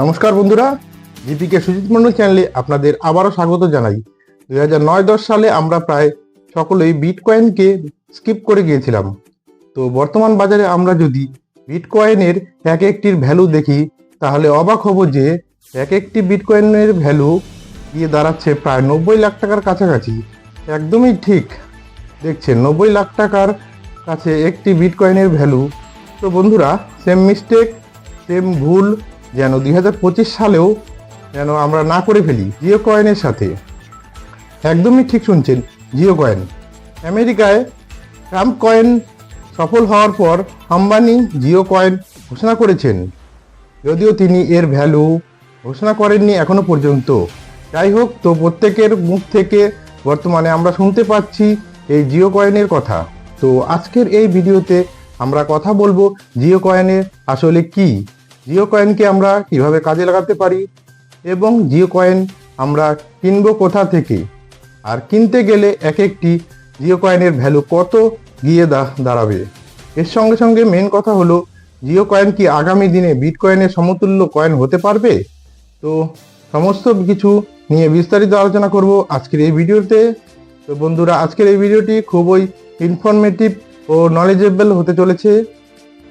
নমস্কার বন্ধুরা জিপিকে সুজিত মন্ডল চ্যানেলে আপনাদের আবারও স্বাগত জানাই। দুই হাজার নয় দশ সালে আমরা প্রায় সকলেই বিটকয়েনকে স্কিপ করে গিয়েছিলাম। তো বর্তমান বাজারে আমরা যদি বিটকয়েনের এক একটির ভ্যালু দেখি, তাহলে অবাক হব যে এক একটি বিটকয়েনের ভ্যালু গিয়ে দাঁড়াচ্ছে প্রায় নব্বই লাখ টাকার কাছাকাছি। একদমই ঠিক। দেখছেন, নব্বই লাখ টাকার কাছে একটি বিটকয়েনের ভ্যালু। তো বন্ধুরা সেম মিস্টেক সেম ভুল যেন দু হাজার পঁচিশ সালেও যেন আমরা না করে ফেলি জিও কয়েনের সাথে। একদমই ঠিক শুনছেন জিও কয়েন। আমেরিকায় ট্রাম্প কয়েন সফল হওয়ার পর আম্বানি জিও কয়েন ঘোষণা করেছেন। যদিও তিনি এর ভ্যালু ঘোষণা করেননি এখনও পর্যন্ত। যাই হোক, তো প্রত্যেকের মুখ থেকে বর্তমানে আমরা শুনতে পাচ্ছি এই জিও কয়েনের কথা। তো আজকের এই ভিডিওতে আমরা কথা বলব জিও কয়েনের আসলে কি। জিও কয়েনকে আমরা কীভাবে কাজে লাগাতে পারি এবং জিও কয়েন আমরা কিনবো কোথা থেকে? আর কিনতে গেলে এক একটি জিও কয়েনের ভ্যালু কত গিয়ে দাঁড়াবে? এর সঙ্গে সঙ্গে মেন কথা হলো, জিও কয়েন কি আগামী দিনে বিট কয়েনের সমতুল্য কয়েন হতে পারবে? তো সমস্ত কিছু নিয়ে বিস্তারিত আলোচনা করব আজকের এই ভিডিওতে। তো বন্ধুরা, আজকের এই ভিডিওটি খুবই ইনফরমেটিভ ও নলেজেবল হতে চলেছে।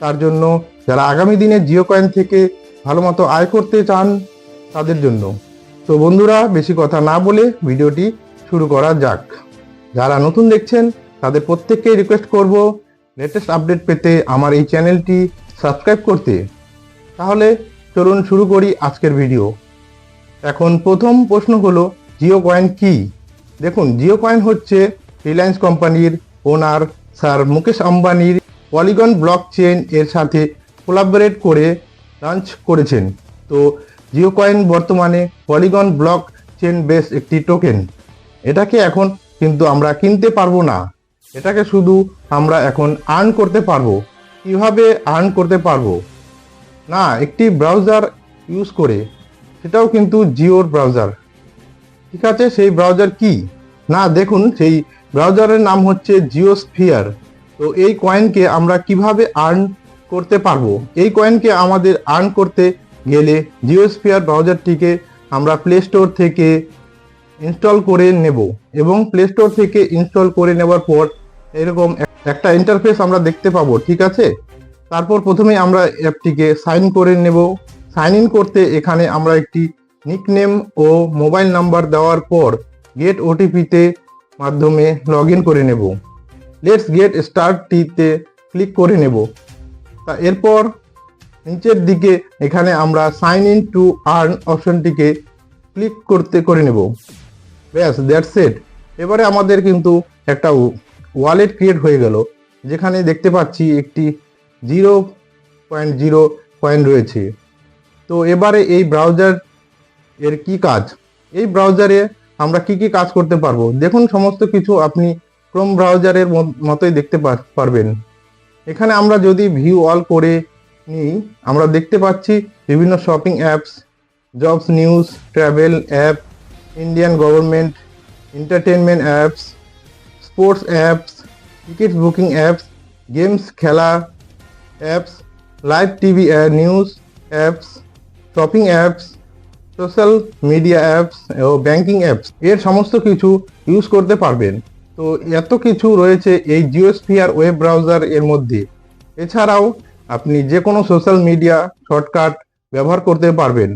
তার জন্য যারা আগামী দিনে জিও কয়েন থেকে ভালো মতো আয় করতে চান তাদের জন্য। তো বন্ধুরা, বেশি কথা না বলে ভিডিওটি শুরু করা যাক। যারা নতুন দেখছেন, তাদের প্রত্যেককে রিকোয়েস্ট করব লেটেস্ট আপডেট পেতে আমার এই চ্যানেলটি সাবস্ক্রাইব করতে। তাহলে চলুন শুরু করি আজকের ভিডিও। এখন প্রথম প্রশ্ন হলো জিও কয়েন কি? দেখুন জিও কয়েন হচ্ছে রিলায়েন্স কোম্পানির ওনার স্যার মুকেশ আম্বানির পলিগন ব্লক চেন এর সাথে কোলাবোরেট করে লঞ্চ করেছেন। তো জিও কয়েন বর্তমানে পলিগন ব্লক চেন বেস একটি টোকেন এটাকে এখন কিন্তু আমরা কিনতে পারব না। এটাকে শুধু আমরা এখন আর্ন করতে পারব। কীভাবে আর্ন করতে পারব? না, একটি ব্রাউজার ইউজ করে। সেটাও কিন্তু জিওর ব্রাউজার ঠিক আছে, সেই ব্রাউজার কি? না, দেখুন, সেই ব্রাউজারের নাম হচ্ছে জিওস্ফিয়ার তো এই কয়েনকে আমরা কীভাবে আর্ন করতে পারব। এই কয়েনকে আমাদের আর্ন করতে গেলে জিওস্ফিয়ার ব্রাউজারটিকে আমরা প্লে স্টোর থেকে ইনস্টল করে নেব এবং প্লে স্টোর থেকে ইনস্টল করে নেওয়ার পর এরকম একটা ইন্টারফেস আমরা দেখতে পাবো, ঠিক আছে? তারপর প্রথমে আমরা অ্যাপটিকে সাইন করে নেব। সাইন ইন করতে এখানে আমরা একটি নিকনেম ও মোবাইল নাম্বার দেওয়ার পর গেট ওটিপিতে মাধ্যমে লগ করে নেব। লেটস গেট স্টার্টটিতে ক্লিক করে নেব। তা এরপর নিচের দিকে এখানে আমরা সাইন ইন টু আর্ন অপশনটিকে ক্লিক করতে করে নেব। ব্যাস দ্যাটস ইট এবারে আমাদের কিন্তু একটা ওয়ালেট ক্রিয়েট হয়ে গেল, যেখানে দেখতে পাচ্ছি একটি জিরো পয়েন্ট জিরো কয়েন রয়েছে। তো এবারে এই ব্রাউজার এর কি কাজ? এই ব্রাউজারে আমরা কি কি কাজ করতে পারব? দেখুন, সমস্ত কিছু আপনি ক্রোম ব্রাউজারের মত- মতোই দেখতে পার- পারবেন। এখানে আমরা যদি ভিউ অল করে নিই, আমরা দেখতে পাচ্ছি বিভিন্ন shopping apps jobs news travel app Indian government entertainment apps sports apps ticket booking apps games খেলা apps live TV news apps shopping apps social media apps ও ব্যাংকিং অ্যাপস এর সমস্ত কিছু ইউজ করতে পারবেন। তো এত কিছু রয়েছে এই জিওস্ফিয়ার ওয়েব ব্রাউজার এর মধ্যে। এছাড়াও আপনি যে কোনো সোশ্যাল মিডিয়া শর্টকাট ব্যবহার করতে পারবেন।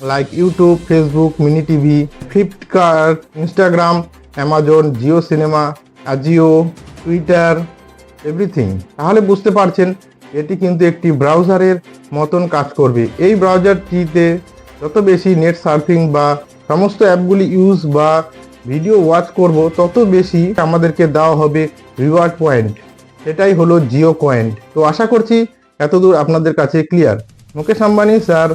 Like YouTube Facebook mini TV Flipkart Instagram Amazon Jio cinema Ajio Twitter everything তাহলে বুঝতে পারছেন, এটি কিন্তু একটি ব্রাউজারের মতন কাজ করবে। এই ব্রাউজারটিতে যত বেশি নেট সার্ফিং বা সমস্ত অ্যাপগুলি ইউজ বা ভিডিও ওয়াচ করব, তত বেশি আমাদেরকে দেওয়া হবে রিওয়ার্ড পয়েন্ট সেটাই হলো জিও পয়েন্ট তো আশা করছি এতদূর আপনাদের কাছে ক্লিয়ার মুকেশ আম্বানি স্যার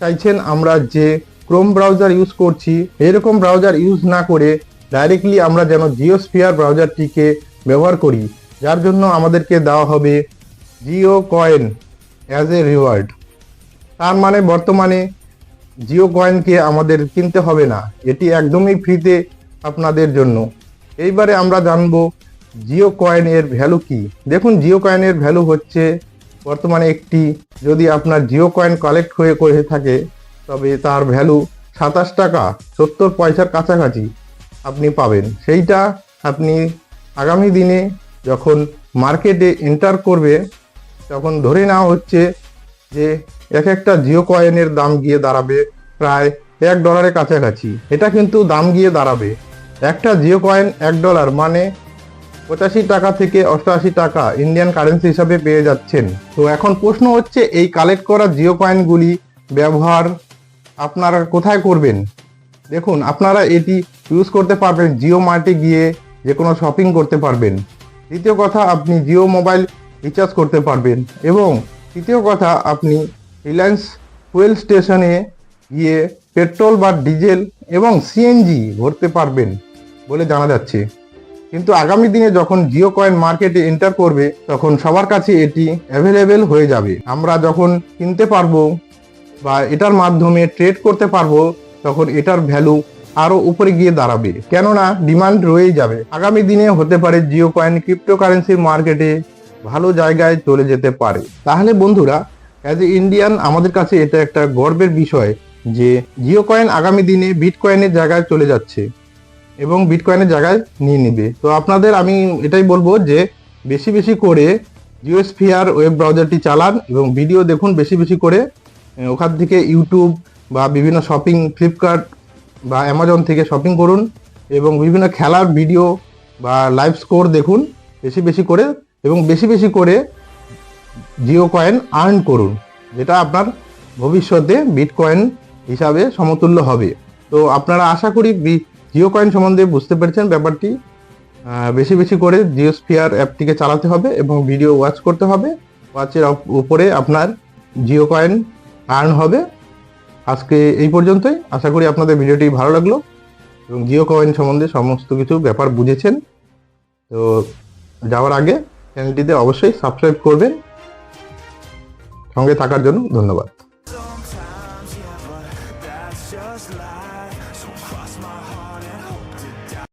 চাইছেন আমরা যে ক্রোম ব্রাউজার ইউজ করছি, এরকম ব্রাউজার ইউজ না করে ডাইরেক্টলি আমরা যেন জিওস্ফিয়ার ব্রাউজারটিকে ব্যবহার করি। যার জন্য আমাদেরকে দেওয়া হবে Jio coin as a reward তার মানে বর্তমানে জিও কয়েনকে আমাদের কিনতে হবে না। এটি একদমই ফ্রিতে আপনাদের জন্য। এইবারে আমরা জানব জিও কয়েনের ভ্যালু কি। দেখুন, জিও কয়েনের ভ্যালু হচ্ছে বর্তমানে একটি, যদি আপনার জিও কয়েন কালেক্ট হয়ে করে থাকে, তবে তার ভ্যালু সাতাশ টাকা, সত্তর পয়সার কাছাকাছি আপনি পাবেন। সেইটা আপনি আগামী দিনে যখন মার্কেটে এন্টার করবে, তখন ধরে নেওয়া হচ্ছে যে এক একটা জিও কয়েনের দাম গিয়ে দাঁড়াবে প্রায় এক ডলারের কাছাকাছি। এটা কিন্তু দাম গিয়ে দাঁড়াবে। একটা জিও কয়েন এক ডলার মানে পঁচাশি টাকা থেকে অষ্টআশি টাকা ইন্ডিয়ান কারেন্সি হিসাবে পেয়ে যাচ্ছেন। তো এখন প্রশ্ন হচ্ছে, এই কালেক্ট করা জিও কয়েনগুলি ব্যবহার আপনারা কোথায় করবেন? দেখুন, আপনারা এটি ইউজ করতে পারবেন, জিও মার্টে গিয়ে যে কোনো শপিং করতে পারবেন। দ্বিতীয় কথা, আপনি জিও মোবাইল রিচার্জ করতে পারবেন এবং তৃতীয় কথা, আপনি রিলায়েন্স ফুয়েল স্টেশনে গিয়ে পেট্রোল বা ডিজেল এবং সিএনজি ভরতে পারবেন। বলে জানা যাচ্ছে। কিন্তু আগামী দিনে যখন জিও কয়েন মার্কেটে এন্টার করবে, তখন সবার কাছে এটি অ্যাভেলেবেল হয়ে যাবে। আমরা যখন কিনতে পারব বা এটার মাধ্যমে ট্রেড করতে পারব, তখন এটার ভ্যালু আরও উপরে গিয়ে দাঁড়াবে। কেননা ডিমান্ড রয়েই যাবে। আগামী দিনে হতে পারে জিও কয়েন ক্রিপ্টোকারেন্সির মার্কেটে ভালো জায়গায় চলে যেতে পারে। তাহলে বন্ধুরা অ্যাজ এ ইন্ডিয়ান আমাদের কাছে এটা একটা গর্বের বিষয় যে জিও কয়েন আগামী দিনে বিটকয়েনের জায়গায় চলে যাচ্ছে। এবং বিটকয়েনের জায়গায় নিয়ে নেবে। তো আপনাদের আমি এটাই বলব যে, বেশি বেশি করে জিওস্ফিয়ার ওয়েব ব্রাউজারটি চালান এবং ভিডিও দেখুন বেশি বেশি করে ওখান থেকে ইউটিউব বা বিভিন্ন শপিং ফ্লিপকার্ট বা অ্যামাজন থেকে শপিং করুন এবং বিভিন্ন খেলার ভিডিও বা লাইভ স্কোর দেখুন বেশি বেশি করে এবং বেশি বেশি করে জিও কয়েন আর্ন করুন, যেটা আপনার ভবিষ্যতে বিটকয়েন হিসাবে সমতুল্য হবে। তো আপনারা আশা করি জিও কয়েন সম্বন্ধে বুঝতে পেরেছেন ব্যাপারটি। বেশি বেশি করে জিওস্ফিয়ার অ্যাপটিকে চালাতে হবে এবং ভিডিও ওয়াচ করতে হবে। ওয়াচের উপরে আপনার জিও কয়েন আর্ন হবে। আজকে এই পর্যন্তই। আশা করি আপনাদের ভিডিওটি ভালো লাগল এবং জিও কয়েন সম্বন্ধে সমস্ত কিছু ব্যাপার বুঝেছেন। তো যাওয়ার আগে চ্যানেলটিতে অবশ্যই সাবস্ক্রাইব করবেন। সঙ্গে থাকার জন্য ধন্যবাদ।